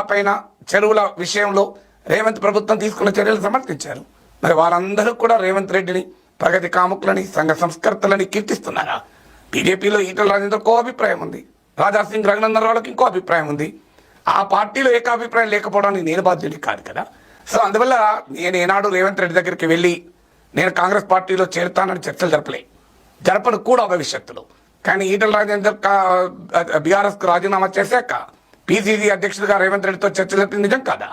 పైన చెరువుల విషయంలో రేవంత్ ప్రభుత్వం తీసుకున్న చర్యలు సమర్థించారు మరి వారందరూ కూడా రేవంత్ రెడ్డిని ప్రగతి కాముకులని సంఘ సంస్కర్తలని కీర్తిస్తున్నారా? బీజేపీలో ఈటల రాజేంద్ర కో అభిప్రాయం ఉంది. రాజా సింగ్ రఘునందన్ ఇంకో అభిప్రాయం ఉంది. ఆ పార్టీలో ఏకాభిప్రాయం లేకపోవడానికి నేను బాధ్యుడి కాదు కదా. సో అందువల్ల నేను ఏనాడు రేవంత్ రెడ్డి దగ్గరికి వెళ్ళి నేను కాంగ్రెస్ పార్టీలో చేరుతానని చర్చలు జరపలే. జరపను కూడా భవిష్యత్తులో. కానీ ఈటల రాజేందర్ బీఆర్ఎస్కు రాజీనామా చేశాక పిసిసి అధ్యక్షుడిగా రేవంత్ రెడ్డితో చర్చ జరిపిన నిజం కాదా?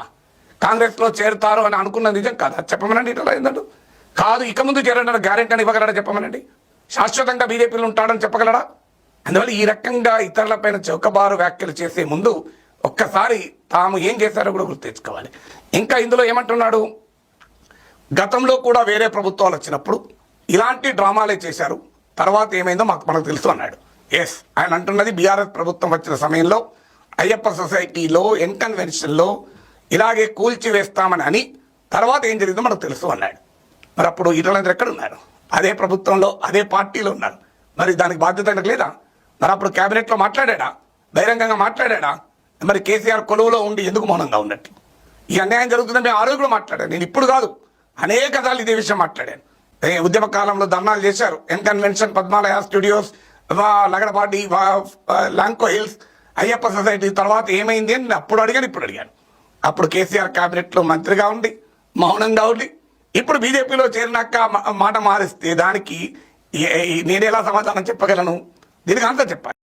కాంగ్రెస్లో చేరుతారు అని అనుకున్న నిజం కాదా? చెప్పమనండి ఇట్లా రాజేందర్ కాదు ఇక ముందు చేరడానికి గ్యారెంటీ అని ఇవ్వగలడా చెప్పమనండి? శాశ్వతంగా బీజేపీలో ఉంటాడని చెప్పగలడా? అందువల్ల ఈ రకంగా ఇతరులపైన చౌకబారు వ్యాఖ్యలు చేసే ముందు ఒక్కసారి తాము ఏం చేశారో కూడా గుర్తు తెచ్చుకోవాలి. ఇంకా ఇందులో ఏమంటున్నాడు? గతంలో కూడా వేరే ప్రభుత్వాలు వచ్చినప్పుడు ఇలాంటి డ్రామాలే చేశారు. తర్వాత ఏమైందో మాకు మనకు తెలుసు అన్నాడు. ఎస్ ఆయన అంటున్నది బీఆర్ఎస్ ప్రభుత్వం వచ్చిన సమయంలో అయ్యప్ప సొసైటీలో ఎన్కన్వెన్షన్లో ఇలాగే ఇలాగే కూల్చివేస్తామని అని తర్వాత ఏం జరిగిందో మనకు తెలుసు అన్నాడు. మరి అప్పుడు ఇతరులందరూ ఎక్కడ ఉన్నారు? అదే ప్రభుత్వంలో అదే పార్టీలో ఉన్నారు. మరి దానికి బాధ్యత ఆయనకు లేదా? మరి అప్పుడు కేబినెట్లో మాట్లాడా బహిరంగంగా మాట్లాడా మరి కేసీఆర్ కొలువులో ఉండి ఎందుకు మౌనంగా ఉన్నట్టు? ఈ అన్యాయం జరుగుతుందని మేము ఆ రోజు కూడా మాట్లాడాను. నేను ఇప్పుడు కాదు అనేక సార్లు ఇదే విషయం మాట్లాడాను. ఉద్యమ కాలంలో ధర్నాలు చేశారు. ఎన్కన్వెన్షన్ పద్మాలయ స్టూడియోస్ వా- లగడపాటి వా- లాంకో హిల్స్ అయ్యప్ప సొసైటీ తర్వాత ఏమైంది అని అప్పుడు అడిగాను ఇప్పుడు అడిగాను. అప్పుడు కేసీఆర్ క్యాబినెట్లో మంత్రిగా ఉండి మౌనంగా ఉండి ఇప్పుడు బీజేపీలో చేరినాక మాట మారిస్తే దానికి నేను ఎలా సమాధానం చెప్పగలను? దీనికి అంతా చెప్పాలి.